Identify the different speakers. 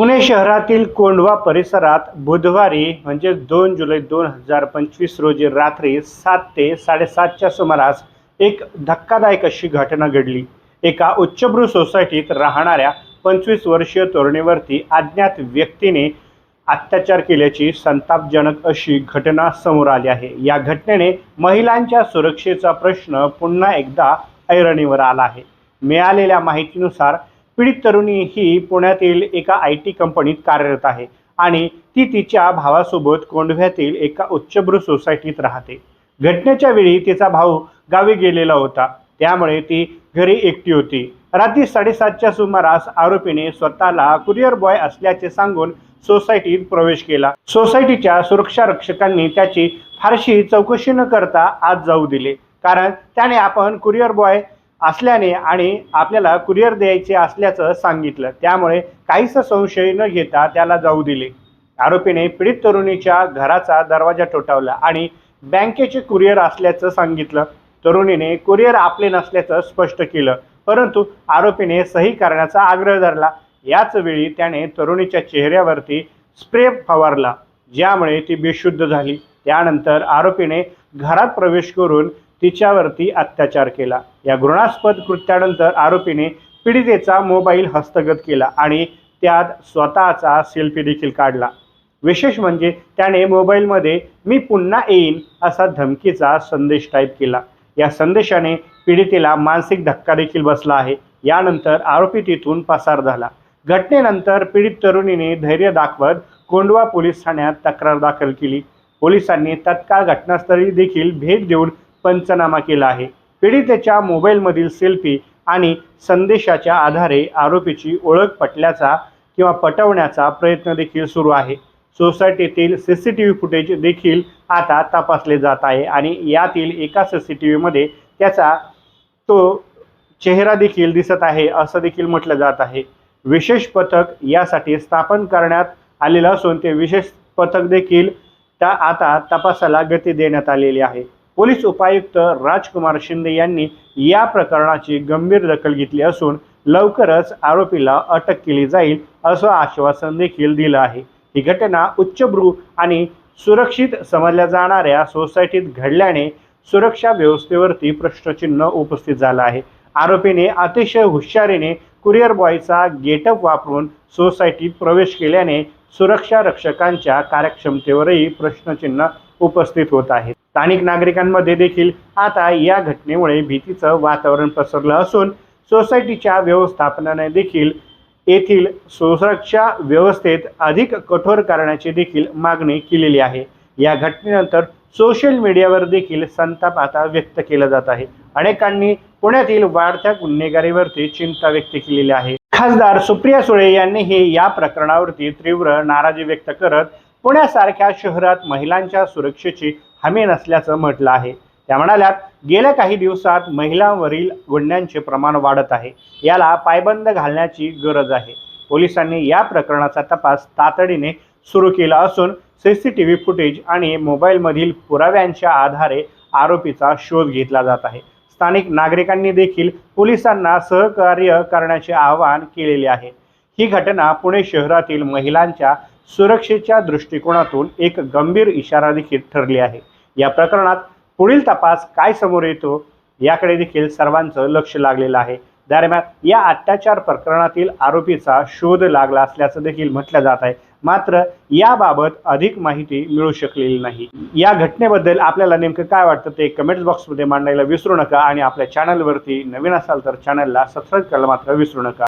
Speaker 1: पुणे शहरातील कोंढवा परिसरात बुधवारी म्हणजे दोन जुलै दोन हजार पंचवीस रोजी रात्री सात ते साडेसातच्या सुमारास एक धक्कादायक अशी घटना घडली. एका उच्चभ्रू सोसायटीत राहणाऱ्या पंचवीस वर्षीय तरुणीवरती अज्ञात व्यक्तीने अत्याचार केल्याची संतापजनक अशी घटना समोर आली आहे. या घटनेने महिलांच्या सुरक्षेचा प्रश्न पुन्हा एकदा ऐरणीवर आला आहे. मिळालेल्या माहितीनुसार पीडित तरुणी ही पुण्यातील एका आय टी कंपनीत कार्यरत आहे आणि ती तिच्या भावासोबत कोंढव्यातील एका उच्चभ्रू सोसायटीत राहते. घटनेच्या वेळी तिचा भाऊ गावी गेलेला होता. त्यामुळे ती घरी एकटी होती. रात्री साडेसातच्या सुमारास आरोपीने स्वतःला कुरिअर बॉय असल्याचे सांगून सोसायटीत प्रवेश केला. सोसायटीच्या सुरक्षा रक्षकांनी त्याची फारशी चौकशी न करता आज जाऊ दिले. कारण त्याने आपण कुरिअर बॉय असल्याने आणि आपल्याला कुरिअर द्यायचे असल्याचं सांगितलं. त्यामुळे काहीच संशय न घेता त्याला जाऊ दिले. आरोपीने पीडित तरुणीच्या घराचा दरवाजा ठोठावला आणि बँकेचे कुरिअर असल्याचं सांगितलं. तरुणीने कुरिअर आपले नसल्याचं स्पष्ट केलं. परंतु आरोपीने सही करण्याचा आग्रह धरला. याच वेळी त्याने तरुणीच्या चेहऱ्यावरती स्प्रे फवारला ज्यामुळे ती बेशुद्ध झाली. त्यानंतर आरोपीने घरात प्रवेश करून तिच्यावरती अत्याचार केला. या घृणास्पद कृत्यानंतर आरोपीने पीडितेचा मोबाईल हस्तगत केला आणि त्यात स्वतःचा सेल्फी देखील काढला. विशेष म्हणजे त्याने मोबाईलमध्ये मी पुन्हा येईन असा धमकीचा संदेश टाईप केला. या संदेशाने पीडितेला मानसिक धक्का देखील बसला आहे. यानंतर आरोपी तिथून पसार झाला. घटनेनंतर पीडित तरुणीने धैर्य दाखवत कोंडवा पोलीस ठाण्यात तक्रार दाखल केली. पोलिसांनी तत्काळ घटनास्थळी देखील भेट देऊन पंचनामा केला आहे. पीडितेच्या मोबाईलमधील सेल्फी आणि संदेशाच्या आधारे आरोपीची ओळख पटल्याचा किंवा पटवण्याचा प्रयत्न देखील सुरू आहे. सोसायटीतील C C T V footage देखील आता तपासले जात आहे आणि यातील एका सी सी टी व्हीमध्ये त्याचा तो चेहरा देखील दिसत आहे असं देखील म्हटलं जात आहे. विशेष पथक यासाठी स्थापन करण्यात आलेलं असून ते विशेष पथक देखील त्या आता तपासाला गती देण्यात आलेली आहे. पोलीस उपायुक्त राजकुमार शिंदे यांनी या प्रकरणाची गंभीर दखल घेतली असून लवकरच आरोपीला अटक केली जाईल असं आश्वासन देखील दिलं आहे. ही घटना उच्चभ्रू आणि सुरक्षित समजल्या जाणाऱ्या सोसायटीत घडल्याने सुरक्षा व्यवस्थेवरती प्रश्नचिन्ह उपस्थित झालं आहे. आरोपीने अतिशय हुशारीने कुरिअर बॉयचा गेटअप वापरून सोसायटीत प्रवेश केल्याने सुरक्षा रक्षकांच्या कार्यक्षमतेवरही प्रश्नचिन्ह उपस्थित होत आहे. स्थानिक नागरिकांमध्ये देखील आता या घटनेमुळे भीतीचं वातावरण पसरलं असून सोसायटीच्या व्यवस्थापनाने देखील येथील सुरक्षा व्यवस्थेत अधिक कठोर करण्याची देखील मागणी केलेली आहे. या घटनेनंतर सोशल मीडियावर देखील संताप आता व्यक्त केला जात आहे. अनेकांनी पुण्यातील वाढत्या गुन्हेगारीवरती चिंता व्यक्त केलेली आहे. खासदार सुप्रिया सुळे यांनीही या प्रकरणावरती तीव्र नाराजी व्यक्त करत पुण्यासारख्या शहरात महिलांच्या सुरक्षेची हमी नसल्याचं म्हटलं आहे. त्या म्हणाल्यात गेल्या काही दिवसात महिलांवरील गुन्ह्यांचे प्रमाण वाढत आहे. याला पायबंद घालण्याची गरज आहे. पोलिसांनी या प्रकरणाचा तपास तातडीने सुरू केला असून C C T V footage आणि मोबाईलमधील पुराव्यांच्या आधारे आरोपीचा शोध घेतला जात आहे. स्थानिक नागरिकांनी देखील पोलिसांना सहकार्य करण्याचे आवाहन केलेले आहे. ही घटना पुणे शहरातील महिलांच्या सुरक्षेच्या दृष्टिकोनातून एक गंभीर इशारा देखील ठरली आहे. या प्रकरणात पुढील तपास काय समोर येतो याकडे देखील सर्वांचं लक्ष लागलेलं आहे. दरम्यान या अत्याचार प्रकरणातील आरोपीचा शोध लागला असल्याचं देखील म्हटलं जात आहे. मात्र याबाबत अधिक माहिती मिळू शकलेली नाही. या घटनेबद्दल आपल्याला नेमकं काय वाटतं ते कमेंट्स बॉक्समध्ये मांडायला विसरू नका आणि आपल्या चॅनलवरती नवीन असाल तर चॅनलला सबस्क्राईब करायला मात्र विसरू नका.